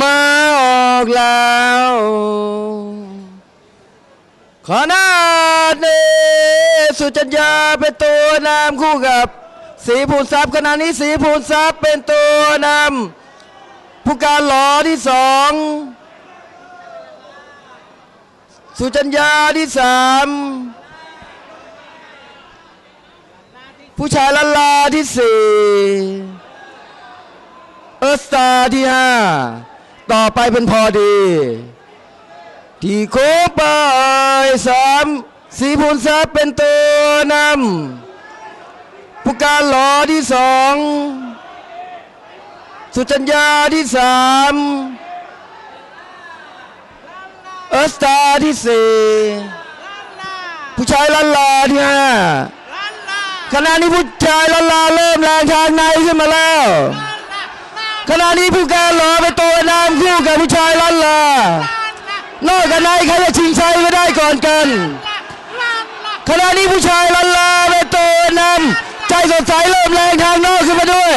มาออกแล้วขอนาดนี้สุจัญญาเป็นตัวนำคู่กับสีภูนทรัพย์ขณะนี้สีภูนทรัพย์เป็นตัวนำผู้การหลอที่สองสุจัญญาที่สามผู้ชายละลาที่สี่เออสตาที่ห้า ต่อไปเป็นพอดี ที่โคงไปสามสีพูนทรัพย์เป็นตัวนำผู้การหลอที่สองสุจัญญาที่สามเออสตาร์ที่สี่ผู้ชายลันลาที่ห้าขณะนี้ผู้ชายลันลาเริ่มแรงทางในขึ้นมาแล้วข ณะนี้ผู้การหลอไปตัวนำคู่กับผู้ชายลันลานอกจากนั้นใครจะชิงชัยไม่ได้ก่อนกันขณะนี้ผู้ชายลันลาไปตัวนำใจสดใสเริ่มแรงทางนอกขึ้นมาด้วย